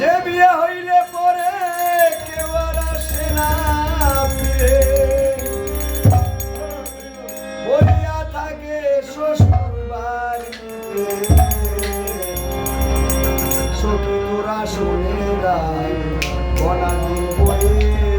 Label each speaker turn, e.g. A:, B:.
A: যে বিয়ে হইলে পরে কেউ আর আসে না ফিরে। বলিয়া থাকে শ্বশুর বাড়িতে। সখী তোরা শুনে যায় বনানি বয়ে